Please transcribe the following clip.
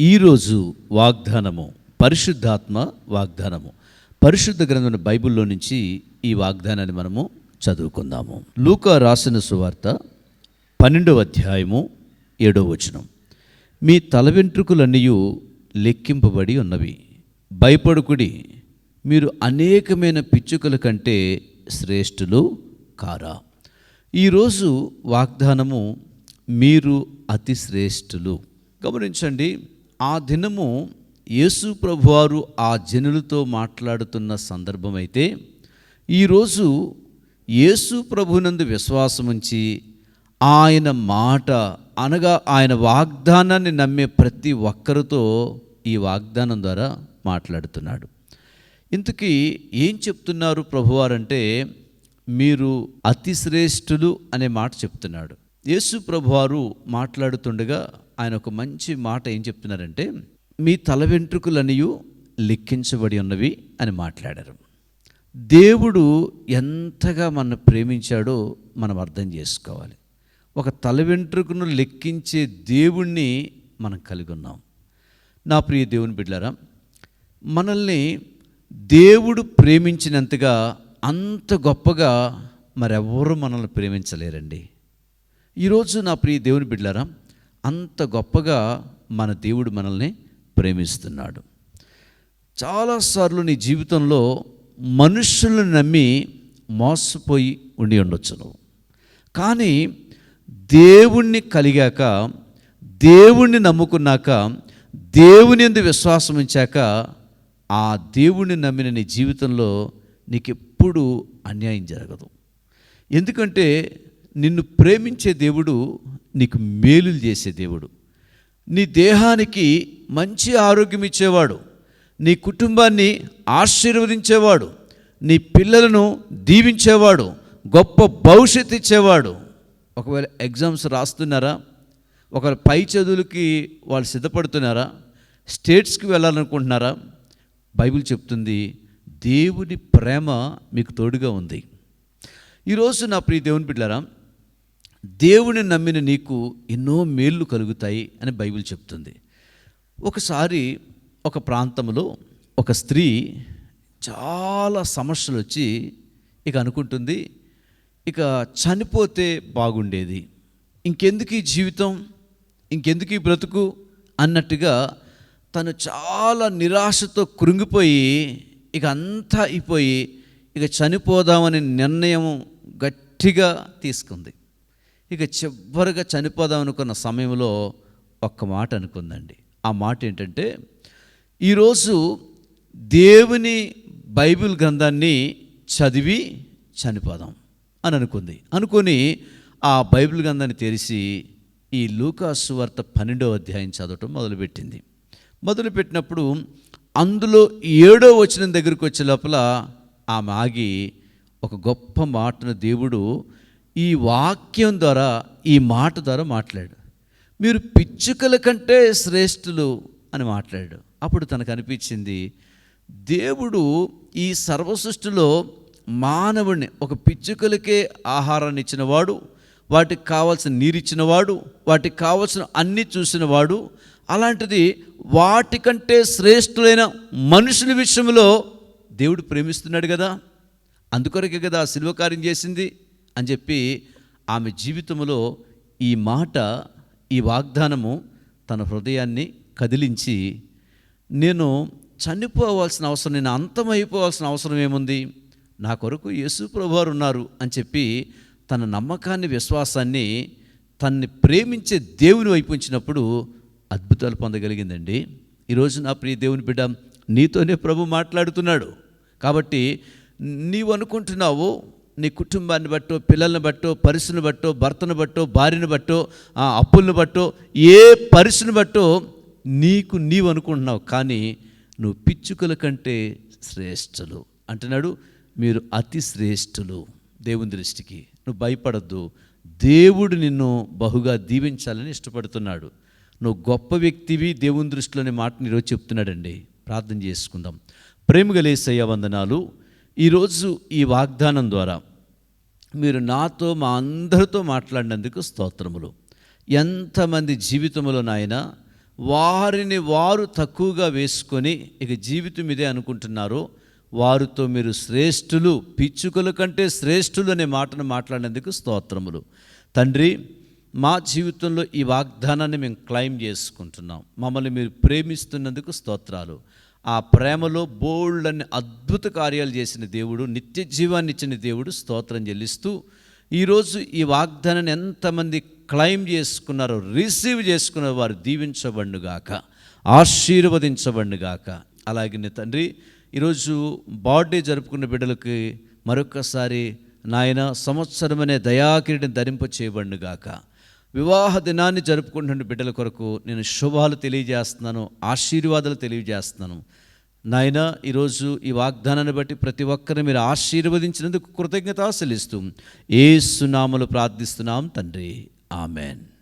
ఈరోజు వాగ్దానము పరిశుద్ధాత్మ వాగ్దానము. పరిశుద్ధ గ్రంథం బైబిల్లో నుంచి ఈ వాగ్దానాన్ని మనము చదువుకుందాము. లూకా రాసిన సువార్త పన్నెండవ అధ్యాయము ఏడవ వచనం. మీ తల వెంట్రుకలన్నీ లెక్కింపబడి ఉన్నవి. భయపడుకుడి మీరు అనేకమైన పిచ్చుకల కంటే శ్రేష్ఠులు కారా. ఈరోజు వాగ్దానము మీరు అతి శ్రేష్ఠులు. గమనించండి ఆ దినము యేసు ప్రభువారు ఆ జనులతో మాట్లాడుతున్న సందర్భమైతే ఈరోజు యేసు ప్రభునందు విశ్వాసం ఉంచి ఆయన మాట అనగా ఆయన వాగ్దానాన్ని నమ్మే ప్రతి ఒక్కరితో ఈ వాగ్దానం ద్వారా మాట్లాడుతున్నాడు. ఇంతకీ ఏం చెప్తున్నారు ప్రభువారంటే మీరు అతి శ్రేష్ఠులు అనే మాట చెప్తున్నాడు. యేసు ప్రభువారు మాట్లాడుతుండగా ఆయన ఒక మంచి మాట ఏం చెప్తున్నారంటే మీ తల వెంట్రుకలనియు లెక్కించబడి ఉన్నవి అని మాట్లాడారు. దేవుడు ఎంతగా మన ప్రేమించాడో మనం అర్థం చేసుకోవాలి. ఒక తల వెంట్రుకను లెక్కించే దేవుణ్ణి మనం కలిగి ఉన్నాం. నా ప్రియ దేవుని బిడ్డారా మనల్ని దేవుడు ప్రేమించినంతగా అంత గొప్పగా మరెవరు మనల్ని ప్రేమించలేరండి. ఈరోజు నా ప్రియ దేవుని బిడ్డారా అంత గొప్పగా మన దేవుడు మనల్ని ప్రేమిస్తున్నాడు. చాలాసార్లు నీ జీవితంలో మనుషులను నమ్మి మోసపోయి ఉండి ఉండొచ్చు నువ్వు. కానీ దేవుణ్ణి కలిగాక దేవుణ్ణి నమ్ముకున్నాక దేవుని ఎందు విశ్వాసం ఉంచాక ఆ దేవుణ్ణి నమ్మిన నీ జీవితంలో నీకు ఎప్పుడు అన్యాయం జరగదు. ఎందుకంటే నిన్ను ప్రేమించే దేవుడు నీకు మేలులు చేసే దేవుడు. నీ దేహానికి మంచి ఆరోగ్యం ఇచ్చేవాడు. నీ కుటుంబాన్ని ఆశీర్వదించేవాడు. నీ పిల్లలను దీవించేవాడు. గొప్ప భవిష్యత్తు ఇచ్చేవాడు. ఒకవేళ ఎగ్జామ్స్ రాస్తున్నారా? ఒకవేళ పై చదువులకి వాళ్ళు సిద్ధపడుతున్నారా? స్టేట్స్కి వెళ్ళాలనుకుంటున్నారా? బైబిల్ చెప్తుంది దేవుని ప్రేమ మీకు తోడుగా ఉంది. ఈరోజు నా ప్రియ దేవుని బిడ్డారా దేవుని నమ్మిన నీకు ఎన్నో మేళ్ళు కలుగుతాయి అని బైబిల్ చెప్తుంది. ఒకసారి ఒక ప్రాంతంలో ఒక స్త్రీ చాలా సమస్యలు వచ్చి ఇక అనుకుంటుంది ఇక చనిపోతే బాగుండేది. ఇంకెందుకు ఈ జీవితం? ఇంకెందుకు ఈ బ్రతుకు? అన్నట్టుగా తను చాలా నిరాశతో కృంగిపోయి ఇక అంతా అయిపోయి ఇక చనిపోదామనే నిర్ణయం గట్టిగా తీసుకుంది. ఇక చివరిగా చనిపోదాం అనుకున్న సమయంలో ఒక్క మాట అనుకుందండి. ఆ మాట ఏంటంటే ఈరోజు దేవుని బైబిల్ గ్రంథాన్ని చదివి చనిపోదాం అని అనుకుంది. అనుకొని ఆ బైబిల్ గ్రంథాన్ని తెరిచి ఈ లూకాసు వార్త పన్నెండో అధ్యాయం చదవటం మొదలుపెట్టింది. మొదలుపెట్టినప్పుడు అందులో ఏడో వచనం దగ్గరికి వచ్చే లోపల ఆమె ఆగి ఒక గొప్ప మాటను దేవుడు ఈ వాక్యం ద్వారా ఈ మాట ద్వారా మాట్లాడు మీరు పిచ్చుకల కంటే శ్రేష్ఠులు అని మాట్లాడు అప్పుడు తనకు అనిపించింది దేవుడు ఈ సర్వసృష్టిలో మానవుడిని ఒక పిచ్చుకలకే ఆహారాన్ని ఇచ్చినవాడు వాటికి కావాల్సిన నీరిచ్చినవాడు వాటికి కావాల్సిన అన్ని చూసినవాడు అలాంటిది వాటికంటే శ్రేష్ఠులైన మనుషుల విషయంలో దేవుడు ప్రేమిస్తున్నాడు కదా. అందుకొరకే కదా శిల్వకార్యం కార్యం చేసింది. అని చెప్పి ఆమె జీవితంలో ఈ మాట ఈ వాగ్దానము తన హృదయాన్ని కదిలించి నేను చనిపోవాల్సిన అవసరం నేను అంతమైపోవాల్సిన అవసరం ఏముంది? నా కొరకు యేసు ప్రభువారు ఉన్నారు అని చెప్పి తన నమ్మకాన్ని విశ్వాసాన్ని తన్ని ప్రేమించే దేవుని వైపు ఉంచినప్పుడు అద్భుతాలు పొందగలిగిందండి. ఈరోజు నా ప్రియ దేవుని బిడ్డ నీతోనే ప్రభు మాట్లాడుతున్నాడు. కాబట్టి నీవు అనుకుంటున్నావు నీ కుటుంబాన్ని బట్టో పిల్లల్ని బట్టో పరిస్థితిని బట్టో భర్తను బట్టో భార్యను బట్టో ఆ, అప్పులను బట్టో ఏ పరిస్థితిని బట్టో నీకు నీవు అనుకుంటున్నావు కానీ నువ్వు పిచ్చుకల కంటే శ్రేష్ఠులు. అంటున్నాడు మీరు అతి శ్రేష్ఠులు దేవుని దృష్టికి. నువ్వు భయపడద్దు. దేవుడు నిన్ను బహుగా దీవించాలని ఇష్టపడుతున్నాడు. నువ్వు గొప్ప వ్యక్తివి దేవుని దృష్టిలోనే మాట ఈరోజు చెప్తున్నాడండి. ప్రార్థన చేసుకుందాం. ప్రేమగలేసయ్య వందనాలు. ఈరోజు ఈ వాగ్దానం ద్వారా మీరు నాతో మా అందరితో మాట్లాడినందుకు స్తోత్రములు. ఎంతమంది జీవితంలో నాయన వారిని వారు తక్కువగా వేసుకొని ఇక జీవితం ఇదే అనుకుంటున్నారో వారితో మీరు శ్రేష్ఠులు పిచ్చుకల కంటే శ్రేష్ఠులు అనే మాటను మాట్లాడినందుకు స్తోత్రములు. తండ్రి మా జీవితంలో ఈ వాగ్దానాన్ని మేము క్లైమ్ చేసుకుంటున్నాం. మమ్మల్ని మీరు ప్రేమిస్తున్నందుకు స్తోత్రాలు. ఆ ప్రేమలో బోల్డ్ అని అద్భుత కార్యాలు చేసిన దేవుడు నిత్య జీవాన్ని ఇచ్చిన దేవుడు స్తోత్రం చెల్లిస్తూ ఈరోజు ఈ వాగ్దానాన్ని ఎంతమంది క్లైమ్ చేసుకున్నారో రిసీవ్ చేసుకున్న వారు దీవించబండుగాక ఆశీర్వదించబండుగాక అలాగే తండ్రి ఈరోజు బర్త్డే జరుపుకున్న బిడ్డలకి మరొకసారి నాయన సంవత్సరమనే దయాకిరిని ధరింప చేయబడుగాక వివాహ దినాన్ని జరుపుకుంటున్న బిడ్డల కొరకు నేను శుభాలు తెలియజేస్తున్నాను ఆశీర్వాదాలు తెలియజేస్తున్నాను. నాయన ఈరోజు ఈ వాగ్దానాన్ని బట్టి ప్రతి ఒక్కరిని మీరు ఆశీర్వదించినందుకు కృతజ్ఞత చెల్లిస్తూ ఏ సునామలు ప్రార్థిస్తున్నాం తండ్రి. ఆమెన్.